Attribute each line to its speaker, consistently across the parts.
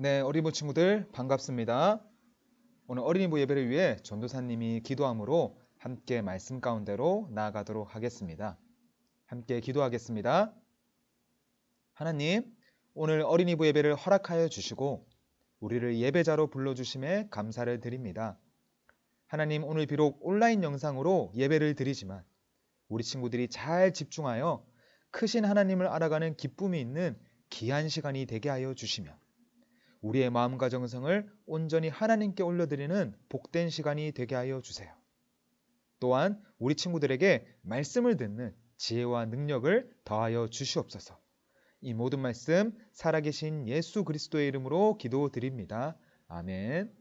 Speaker 1: 네, 어린이부 친구들 반갑습니다. 오늘 어린이부 예배를 위해 전도사님이 기도함으로 함께 말씀 가운데로 나아가도록 하겠습니다. 함께 기도하겠습니다. 하나님, 오늘 어린이부 예배를 허락하여 주시고 우리를 예배자로 불러주심에 감사를 드립니다. 하나님, 오늘 비록 온라인 영상으로 예배를 드리지만 우리 친구들이 잘 집중하여 크신 하나님을 알아가는 기쁨이 있는 귀한 시간이 되게 하여 주시며 우리의 마음과 정성을 온전히 하나님께 올려드리는 복된 시간이 되게 하여 주세요. 또한 우리 친구들에게 말씀을 듣는 지혜와 능력을 더하여 주시옵소서. 이 모든 말씀 살아계신 예수 그리스도의 이름으로 기도드립니다. 아멘.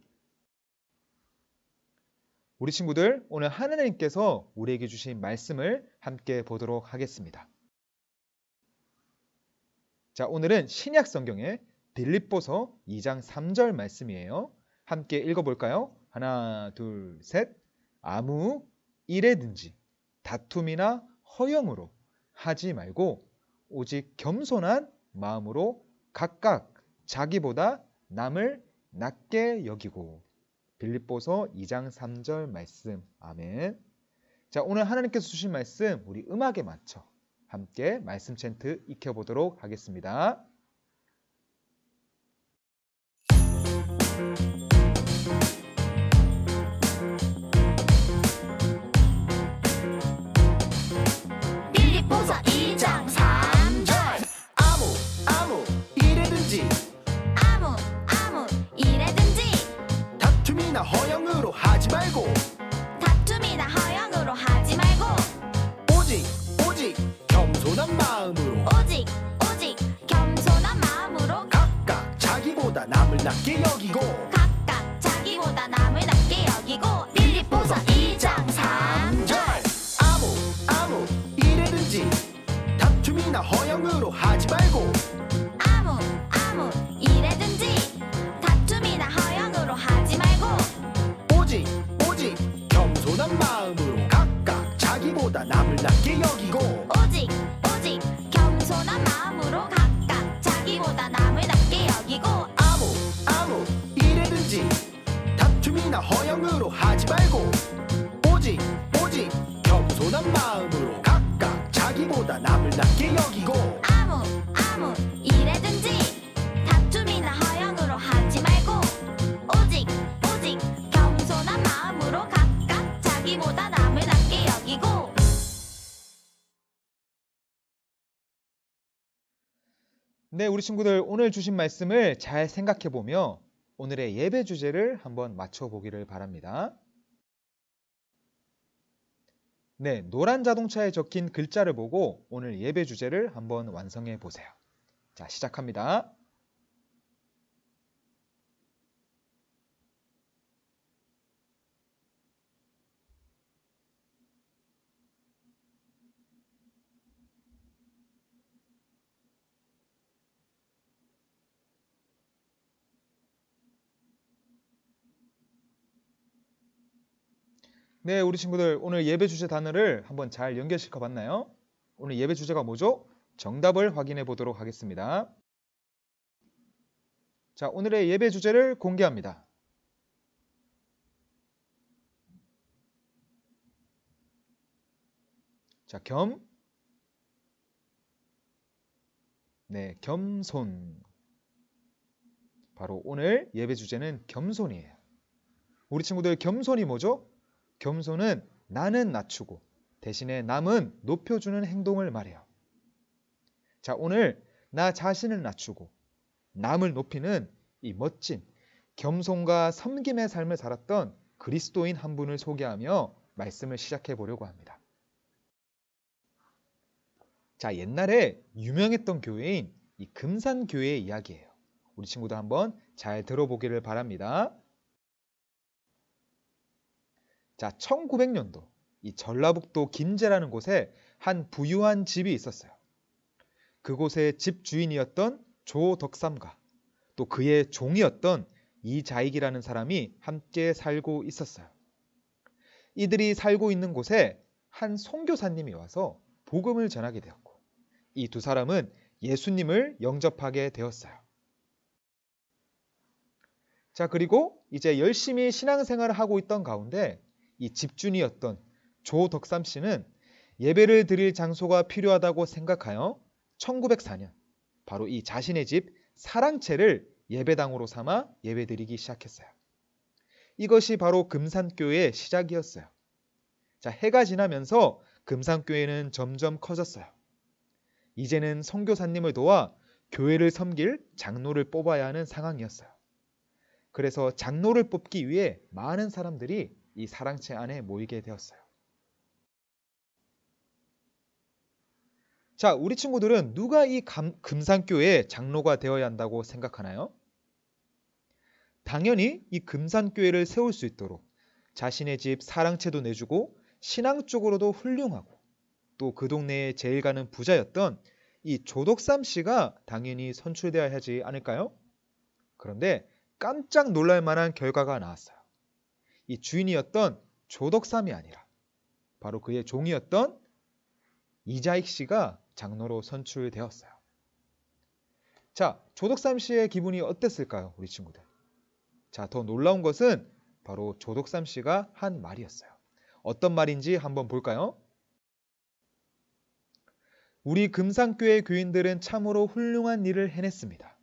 Speaker 1: 우리 친구들 오늘 하나님께서 우리에게 주신 말씀을 함께 보도록 하겠습니다. 자, 오늘은 신약 성경의 빌립보서 2장 3절 말씀이에요. 함께 읽어볼까요? 하나, 둘, 셋. 아무 일에든지 다툼이나 허영으로 하지 말고 오직 겸손한 마음으로 각각 자기보다 남을 낮게 여기고 빌립보서 2장 3절 말씀. 아멘. 자, 오늘 하나님께서 주신 말씀 우리 음악에 맞춰 함께 말씀 챈트 익혀 보도록 하겠습니다.
Speaker 2: 다툼이나 허영으로 하지 말고.
Speaker 3: 다툼이나 허영으로 하지 말고.
Speaker 2: 오직 오직 겸손한 마음으로.
Speaker 3: 오직 오직 겸손한 마음으로. 각각 자기보다 남을 낮게 여기고
Speaker 1: 네, 우리 친구들 오늘 주신 말씀을 잘 생각해 보며 오늘의 예배 주제를 한번 맞춰 보기를 바랍니다. 네, 노란 자동차에 적힌 글자를 보고 오늘 예배 주제를 한번 완성해 보세요. 자, 시작합니다. 네, 우리 친구들 오늘 예배 주제 단어를 한번 잘 연결시켜 봤나요? 오늘 예배 주제가 뭐죠? 정답을 확인해 보도록 하겠습니다. 자, 오늘의 예배 주제를 공개합니다. 자, 겸. 네, 겸손. 바로 오늘 예배 주제는 겸손이에요. 우리 친구들 겸손이 뭐죠? 겸손은 나는 낮추고 대신에 남은 높여주는 행동을 말해요. 자, 오늘 나 자신을 낮추고 남을 높이는 이 멋진 겸손과 섬김의 삶을 살았던 그리스도인 한 분을 소개하며 말씀을 시작해 보려고 합니다. 자, 옛날에 유명했던 교회인 이 금산교회의 이야기예요. 우리 친구도 한번 잘 들어보기를 바랍니다. 자, 1900년도 이 전라북도 김제라는 곳에 한 부유한 집이 있었어요. 그곳의 집 주인이었던 조덕삼과 또 그의 종이었던 이자익이라는 사람이 함께 살고 있었어요. 이들이 살고 있는 곳에 한 선교사님이 와서 복음을 전하게 되었고 이 두 사람은 예수님을 영접하게 되었어요. 자, 그리고 이제 열심히 신앙생활을 하고 있던 가운데 이 집주니였던 조덕삼 씨는 예배를 드릴 장소가 필요하다고 생각하여 1904년 바로 이 자신의 집 사랑채를 예배당으로 삼아 예배드리기 시작했어요. 이것이 바로 금산교회의 시작이었어요. 자, 해가 지나면서 금산교회는 점점 커졌어요. 이제는 선교사님을 도와 교회를 섬길 장로를 뽑아야 하는 상황이었어요. 그래서 장로를 뽑기 위해 많은 사람들이 이 사랑채 안에 모이게 되었어요. 자, 우리 친구들은 누가 이 감- 금산교회의 장로가 되어야 한다고 생각하나요? 당연히 이 금산교회를 세울 수 있도록 자신의 집 사랑채도 내주고 신앙적으로도 훌륭하고 또 그 동네에 제일 가는 부자였던 이 조덕삼 씨가 당연히 선출되어야 하지 않을까요? 그런데 깜짝 놀랄 만한 결과가 나왔어요. 이 주인이었던 조덕삼이 아니라 바로 그의 종이었던 이자익 씨가 장로로 선출되었어요. 자, 조덕삼 씨의 기분이 어땠을까요, 우리 친구들? 자, 더 놀라운 것은 바로 조덕삼 씨가 한 말이었어요. 어떤 말인지 한번 볼까요? 우리 금산교회 교인들은 참으로 훌륭한 일을 해냈습니다.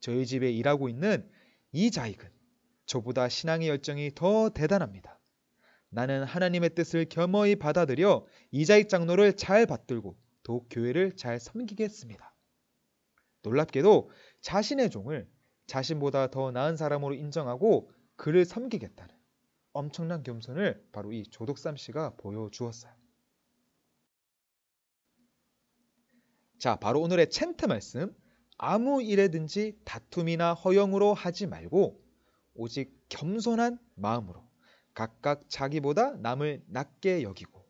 Speaker 1: 저희 집에 일하고 있는 이자익은 저보다 신앙의 열정이 더 대단합니다. 나는 하나님의 뜻을 겸허히 받아들여 이자익 장로를 잘 받들고 더욱 교회를 잘 섬기겠습니다. 놀랍게도 자신의 종을 자신보다 더 나은 사람으로 인정하고 그를 섬기겠다는 엄청난 겸손을 바로 이 조덕삼 씨가 보여주었어요. 자, 바로 오늘의 챈트 말씀. 아무 일에든지 다툼이나 허영으로 하지 말고 오직 겸손한 마음으로 각각 자기보다 남을 낮게 여기고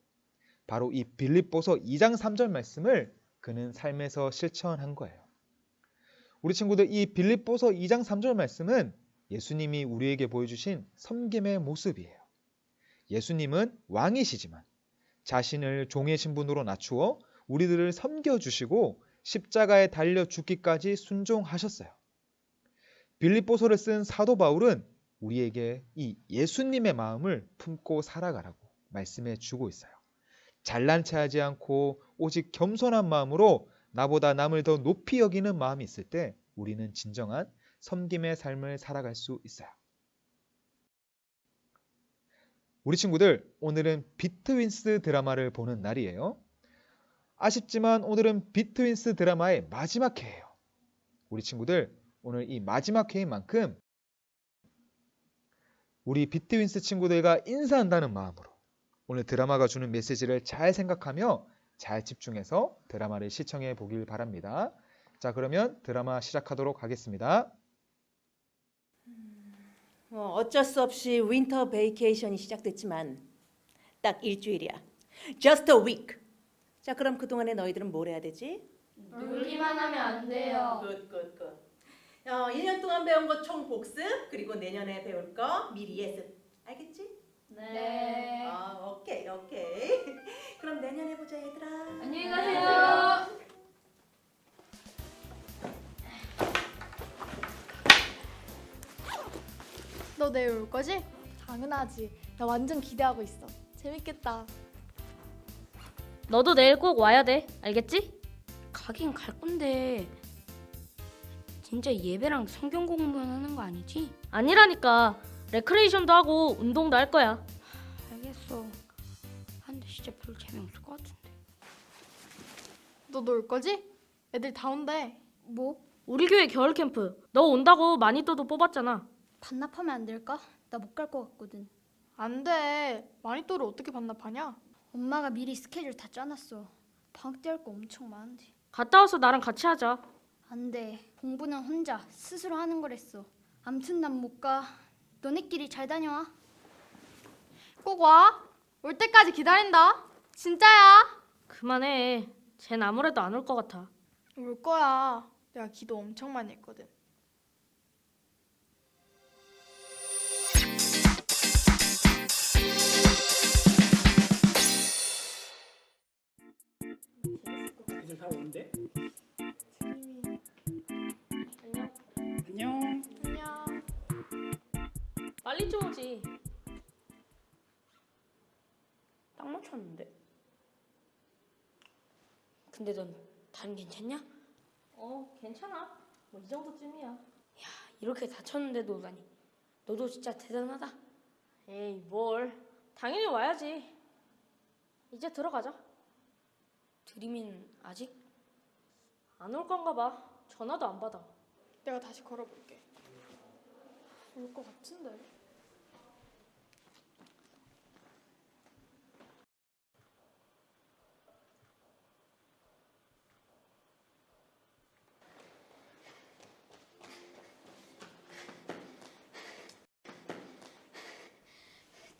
Speaker 1: 바로 이 빌립보서 2장 3절 말씀을 그는 삶에서 실천한 거예요. 우리 친구들 이 빌립보서 2장 3절 말씀은 예수님이 우리에게 보여주신 섬김의 모습이에요. 예수님은 왕이시지만 자신을 종의 신분으로 낮추어 우리들을 섬겨주시고 십자가에 달려 죽기까지 순종하셨어요. 빌립보서를 쓴 사도 바울은 우리에게 이 예수님의 마음을 품고 살아가라고 말씀해 주고 있어요. 잘난 체 하지 않고 오직 겸손한 마음으로 나보다 남을 더 높이 여기는 마음이 있을 때 우리는 진정한 섬김의 삶을 살아갈 수 있어요. 우리 친구들, 오늘은 비트윈스 드라마를 보는 날이에요. 아쉽지만 오늘은 비트윈스 드라마의 마지막 회예요. 우리 친구들, 오늘 이 마지막 회인 만큼 우리 비트윈스 친구들과 인사한다는 마음으로 오늘 드라마가 주는 메시지를 잘 생각하며 잘 집중해서 드라마를 시청해 보길 바랍니다. 자, 그러면 드라마 시작하도록 하겠습니다.
Speaker 4: 어, 어쩔 수 없이 윈터 베이케이션이 시작됐지만 딱 일주일이야. Just a week. 자, 그럼 그동안에 너희들은 뭘 해야 되지?
Speaker 3: 놀기만 하면 안 돼요.
Speaker 4: 굿, 굿, 굿. 어, 1년 동안 배운 거 총 복습, 그리고 내년에 배울 거 미리 예습. 알겠지?
Speaker 3: 네.
Speaker 4: 아, 오케이, 오케이. 그럼 내년에 보자, 얘들아.
Speaker 3: 안녕히 가세요.
Speaker 5: 너 내일 올 거지? 당연하지. 나 완전 기대하고 있어. 재밌겠다.
Speaker 6: 너도 내일 꼭 와야 돼. 알겠지?
Speaker 7: 가긴 갈 건데 진짜 예배랑 성경 공부만 하는 거 아니지?
Speaker 6: 아니라니까. 레크레이션도 하고 운동도 할 거야.
Speaker 7: 알겠어. 아, 근데 진짜 별로 재미없을 것 같은데.
Speaker 5: 너 놀 거지? 애들 다 온대.
Speaker 8: 뭐?
Speaker 6: 우리 교회 겨울 캠프. 너 온다고 마니또도 뽑았잖아.
Speaker 8: 반납하면 안 될까? 나 못 갈 것 같거든.
Speaker 5: 안 돼. 마니또를 어떻게 반납하냐?
Speaker 8: 엄마가 미리 스케줄 다 짜놨어. 방학 때 할 거 엄청 많은데.
Speaker 6: 갔다 와서 나랑 같이 하자.
Speaker 8: 안 돼. 공부는 혼자 스스로 하는 거랬어. 암튼 난 못 가. 너네끼리 잘 다녀와.
Speaker 5: 꼭 와. 올 때까지 기다린다. 진짜야.
Speaker 6: 그만해. 쟨 아무래도 안 올 것 같아.
Speaker 5: 올 거야. 내가 기도 엄청 많이 했거든.
Speaker 9: 이제 다 오는데? 안녕.
Speaker 5: 안녕. 빨리 좀 오지.
Speaker 7: 딱 맞췄는데. 근데 넌 다른 괜찮냐?
Speaker 6: 어, 괜찮아. 뭐 이 정도쯤이야.
Speaker 7: 야, 이렇게 다쳤는데도 오다니. 너도 진짜 대단하다.
Speaker 6: 에이, 뭘. 당연히 와야지. 이제 들어가자.
Speaker 7: 드림인 아직?
Speaker 6: 안 올 건가 봐. 전화도 안 받아.
Speaker 5: 내가 다시 걸어볼게. 올 것 같은데.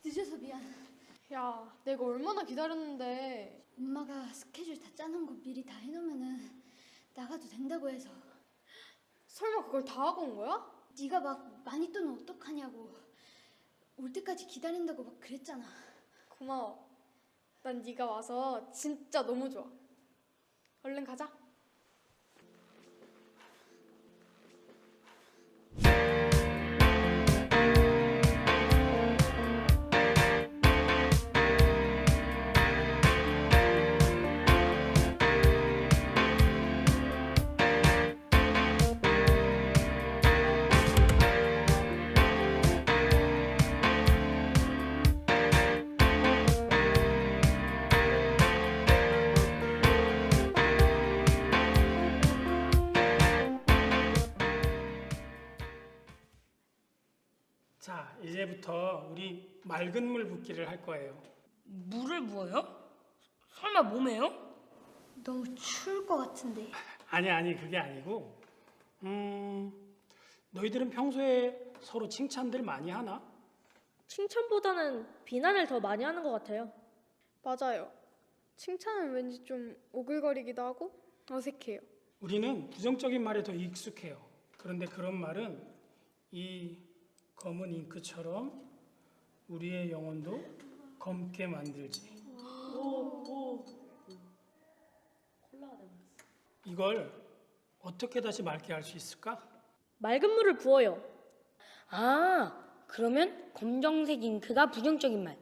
Speaker 8: 늦어서 미안.
Speaker 5: 야, 내가 얼마나 기다렸는데.
Speaker 8: 엄마가 스케줄 다 짜놓은 거 미리 다 해놓으면은 나가도 된다고 해서
Speaker 5: 설마 그걸 다 하고 온 거야?
Speaker 8: 네가 막 많이 떠는 어떡하냐고 올 때까지 기다린다고 막 그랬잖아.
Speaker 5: 고마워. 난 네가 와서 진짜 너무 좋아. 얼른 가자.
Speaker 9: 이제부터 우리 맑은 물 붓기를 할 거예요.
Speaker 7: 물을 부어요? 설마 몸에요?
Speaker 8: 너무 추울 것 같은데.
Speaker 9: 아니 아니 그게 아니고 음 너희들은 평소에 서로 칭찬들 많이 하나?
Speaker 6: 칭찬보다는 비난을 더 많이 하는 것 같아요.
Speaker 5: 맞아요. 칭찬은 왠지 좀 오글거리기도 하고 어색해요.
Speaker 9: 우리는 부정적인 말에 더 익숙해요. 그런데 그런 말은 이 검은 잉크처럼 우리의 영혼도 검게 만들지. 이걸 어떻게 다시 맑게 할 수 있을까?
Speaker 6: 맑은 물을 부어요.
Speaker 7: 아, 그러면 검정색 잉크가 부정적인 말,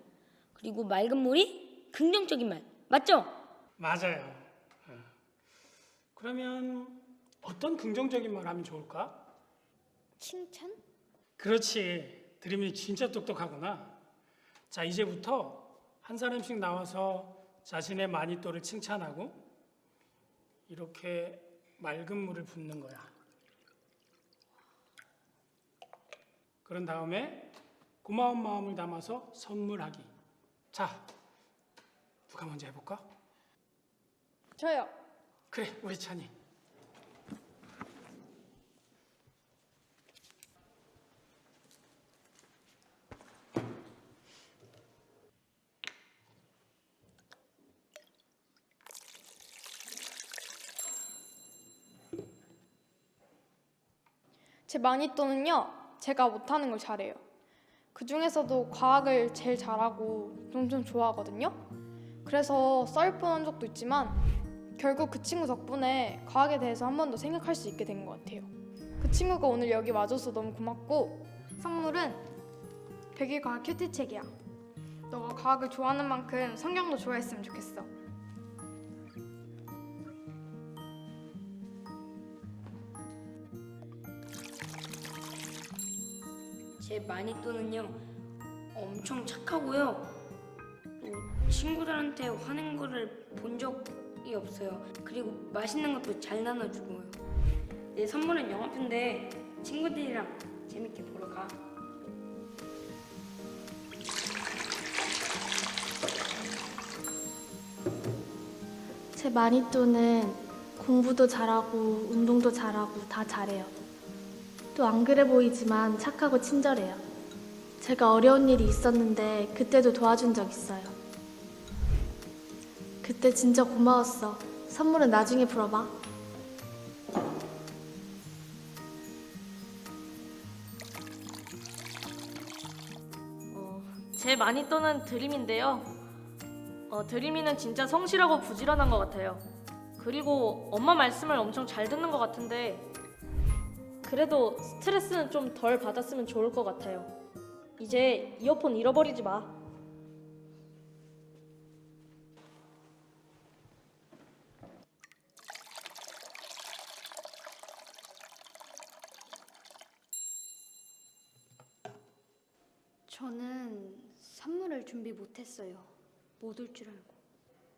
Speaker 7: 그리고 맑은 물이 긍정적인 말, 맞죠?
Speaker 9: 맞아요. 어. 그러면 어떤 긍정적인 말 하면 좋을까?
Speaker 8: 칭찬?
Speaker 9: 그렇지. 드림이 진짜 똑똑하구나. 자, 이제부터 한 사람씩 나와서 자신의 마니또를 칭찬하고 이렇게 맑은 물을 붓는 거야. 그런 다음에 고마운 마음을 담아서 선물하기. 자, 누가 먼저 해볼까?
Speaker 5: 저요.
Speaker 9: 그래, 우리 찬이.
Speaker 5: 마니또는요, 제가 못하는 걸 잘해요. 그 중에서도 과학을 제일 잘하고 엄청 좋아하거든요. 그래서 썰 뻔한 적도 있지만 결국 그 친구 덕분에 과학에 대해서 한 번 더 생각할 수 있게 된 것 같아요. 그 친구가 오늘 여기 와줘서 너무 고맙고 선물은 백일 과학 큐티 책이야. 너가 과학을 좋아하는 만큼 성경도 좋아했으면 좋겠어.
Speaker 7: 제 마니또는요 엄청 착하고요. 또 친구들한테 화낸 거를 본 적이 없어요. 그리고 맛있는 것도 잘 나눠주고요. 내 선물은 영화표인데 친구들이랑 재밌게 보러 가.
Speaker 10: 제 마니또는 공부도 잘하고 운동도 잘하고 다 잘해요. 또 안 그래 보이지만 착하고 친절해요. 제가 어려운 일이 있었는데 그때도 도와준 적 있어요. 그때 진짜 고마웠어. 선물은 나중에 풀어봐.
Speaker 6: 어, 제 마니또는 드림인데요. 어, 드림이는 진짜 성실하고 부지런한 것 같아요. 그리고 엄마 말씀을 엄청 잘 듣는 것 같은데 그래도 스트레스는 좀 덜 받았으면 좋을 것 같아요. 이제 이어폰 잃어버리지 마.
Speaker 8: 저는 선물을 준비 못했어요. 못 올 줄 알고.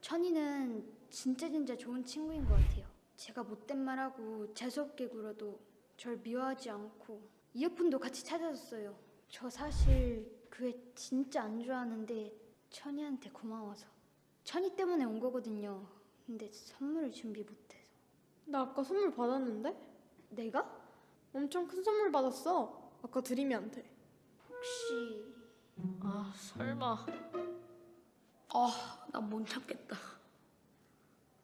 Speaker 8: 천이는 진짜 진짜 좋은 친구인 것 같아요. 제가 못된 말하고 재수없게 굴어도 절 미워하지 않고 이어폰도 같이 찾아줬어요. 저 사실 그 애 진짜 안 좋아하는데 천이한테 고마워서. 천이 때문에 온 거거든요. 근데 선물을 준비 못해서.
Speaker 5: 나 아까 선물 받았는데?
Speaker 8: 내가?
Speaker 5: 엄청 큰 선물 받았어. 아까 드림이한테.
Speaker 8: 혹시
Speaker 6: 아 설마
Speaker 7: 아, 나 못 참겠다.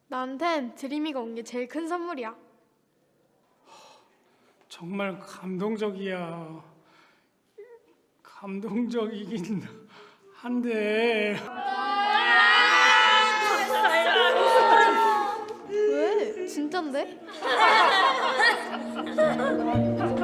Speaker 5: 나한텐 드림이가 온 게 제일 큰 선물이야.
Speaker 9: 정말 감동적이야. 감동적이긴 한데
Speaker 5: 왜? 진짠데?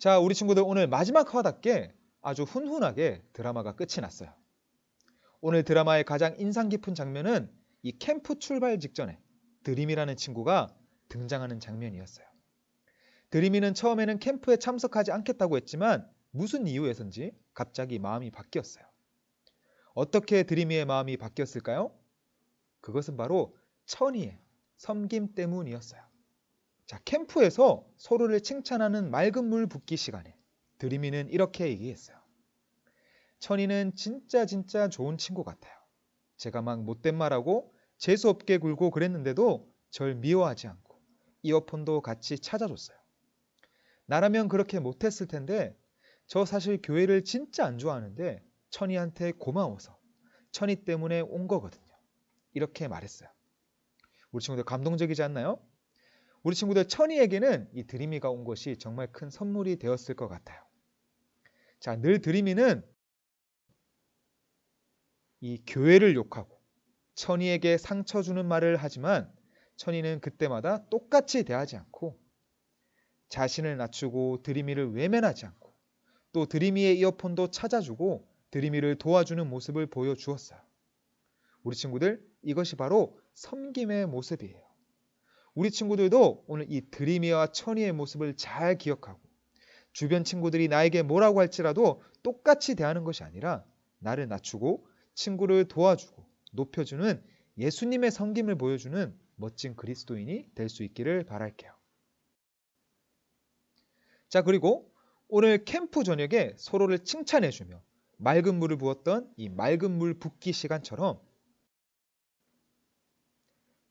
Speaker 1: 자, 우리 친구들 오늘 마지막 화답게 아주 훈훈하게 드라마가 끝이 났어요. 오늘 드라마의 가장 인상 깊은 장면은 이 캠프 출발 직전에 드림이라는 친구가 등장하는 장면이었어요. 드림이는 처음에는 캠프에 참석하지 않겠다고 했지만 무슨 이유에선지 갑자기 마음이 바뀌었어요. 어떻게 드림이의 마음이 바뀌었을까요? 그것은 바로 천이의 섬김 때문이었어요. 자, 캠프에서 서로를 칭찬하는 맑은 물 붓기 시간에 드림이는 이렇게 얘기했어요. 천이는 진짜 진짜 좋은 친구 같아요. 제가 막 못된 말하고 재수없게 굴고 그랬는데도 절 미워하지 않고 이어폰도 같이 찾아줬어요. 나라면 그렇게 못했을 텐데 저 사실 교회를 진짜 안 좋아하는데 천이한테 고마워서 천이 때문에 온 거거든요. 이렇게 말했어요. 우리 친구들 감동적이지 않나요? 우리 친구들 천이에게는 이 드림이가 온 것이 정말 큰 선물이 되었을 것 같아요. 자, 늘 드림이는 이 교회를 욕하고 천이에게 상처 주는 말을 하지만 천이는 그때마다 똑같이 대하지 않고 자신을 낮추고 드림이를 외면하지 않고 또 드림이의 이어폰도 찾아주고 드림이를 도와주는 모습을 보여주었어요. 우리 친구들 이것이 바로 섬김의 모습이에요. 우리 친구들도 오늘 이 드림이와 천이의 모습을 잘 기억하고 주변 친구들이 나에게 뭐라고 할지라도 똑같이 대하는 것이 아니라 나를 낮추고 친구를 도와주고 높여주는 예수님의 섬김을 보여주는 멋진 그리스도인이 될 수 있기를 바랄게요. 자, 그리고 오늘 캠프 저녁에 서로를 칭찬해주며 맑은 물을 부었던 이 맑은 물 붓기 시간처럼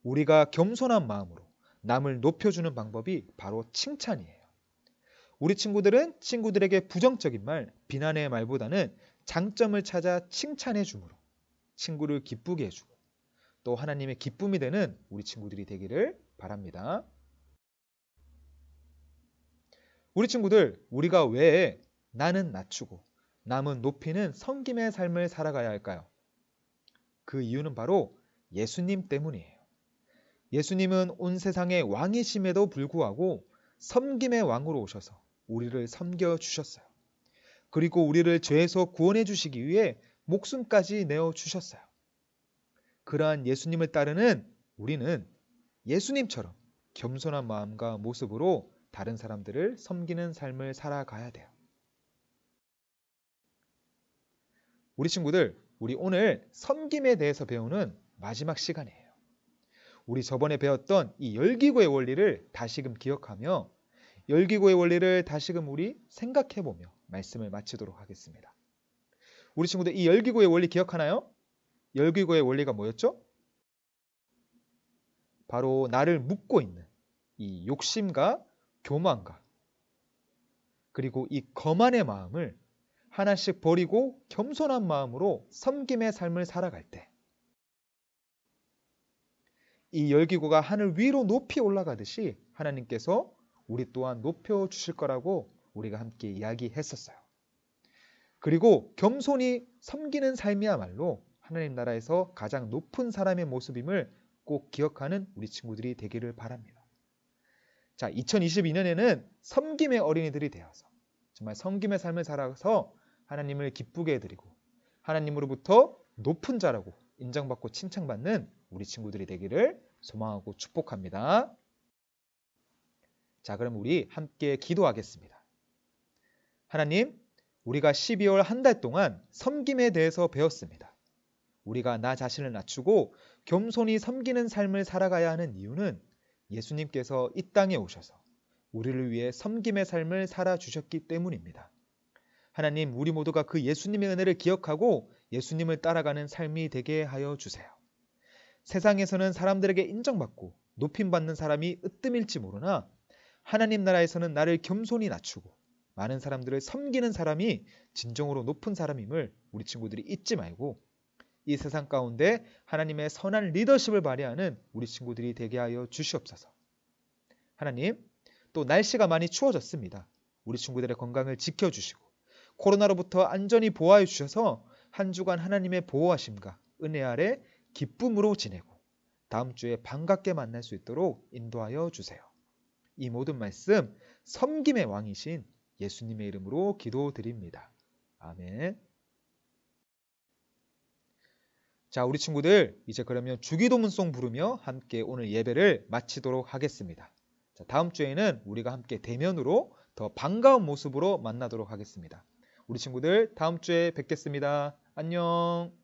Speaker 1: 우리가 겸손한 마음으로 남을 높여주는 방법이 바로 칭찬이에요. 우리 친구들은 친구들에게 부정적인 말, 비난의 말보다는 장점을 찾아 칭찬해 주므로 친구를 기쁘게 해주고 또 하나님의 기쁨이 되는 우리 친구들이 되기를 바랍니다. 우리 친구들, 우리가 왜 나는 낮추고 남은 높이는 섬김의 삶을 살아가야 할까요? 그 이유는 바로 예수님 때문이에요. 예수님은 온 세상의 왕이심에도 불구하고 섬김의 왕으로 오셔서 우리를 섬겨 주셨어요. 그리고 우리를 죄에서 구원해 주시기 위해 목숨까지 내어 주셨어요. 그러한 예수님을 따르는 우리는 예수님처럼 겸손한 마음과 모습으로 다른 사람들을 섬기는 삶을 살아가야 돼요. 우리 친구들, 우리 오늘 섬김에 대해서 배우는 마지막 시간이에요. 우리 저번에 배웠던 이 열기구의 원리를 다시금 기억하며 열기구의 원리를 다시금 우리 생각해 보며 말씀을 마치도록 하겠습니다. 우리 친구들 이 열기구의 원리 기억하나요? 열기구의 원리가 뭐였죠? 바로 나를 묶고 있는 이 욕심과 교만과 그리고 이 거만의 마음을 하나씩 버리고 겸손한 마음으로 섬김의 삶을 살아갈 때 이 열기구가 하늘 위로 높이 올라가듯이 하나님께서 우리 또한 높여 주실 거라고 우리가 함께 이야기했었어요. 그리고 겸손히 섬기는 삶이야말로 하나님 나라에서 가장 높은 사람의 모습임을 꼭 기억하는 우리 친구들이 되기를 바랍니다. 자, 2022년에는 섬김의 어린이들이 되어서 정말 섬김의 삶을 살아서 하나님을 기쁘게 해드리고 하나님으로부터 높은 자라고 인정받고 칭찬받는 우리 친구들이 되기를 소망하고 축복합니다. 자, 그럼 우리 함께 기도하겠습니다. 하나님, 우리가 12월 한 달 동안 섬김에 대해서 배웠습니다. 우리가 나 자신을 낮추고 겸손히 섬기는 삶을 살아가야 하는 이유는 예수님께서 이 땅에 오셔서 우리를 위해 섬김의 삶을 살아주셨기 때문입니다. 하나님, 우리 모두가 그 예수님의 은혜를 기억하고 예수님을 따라가는 삶이 되게 하여 주세요. 세상에서는 사람들에게 인정받고 높임받는 사람이 으뜸일지 모르나 하나님 나라에서는 나를 겸손히 낮추고 많은 사람들을 섬기는 사람이 진정으로 높은 사람임을 우리 친구들이 잊지 말고 이 세상 가운데 하나님의 선한 리더십을 발휘하는 우리 친구들이 되게 하여 주시옵소서. 하나님, 또 날씨가 많이 추워졌습니다. 우리 친구들의 건강을 지켜주시고 코로나로부터 안전히 보호해 주셔서 한 주간 하나님의 보호하심과 은혜 아래 기쁨으로 지내고 다음 주에 반갑게 만날 수 있도록 인도하여 주세요. 이 모든 말씀 섬김의 왕이신 예수님의 이름으로 기도드립니다. 아멘. 자, 우리 친구들 이제 그러면 주기도문송 부르며 함께 오늘 예배를 마치도록 하겠습니다. 자, 다음 주에는 우리가 함께 대면으로 더 반가운 모습으로 만나도록 하겠습니다. 우리 친구들 다음 주에 뵙겠습니다. 안녕.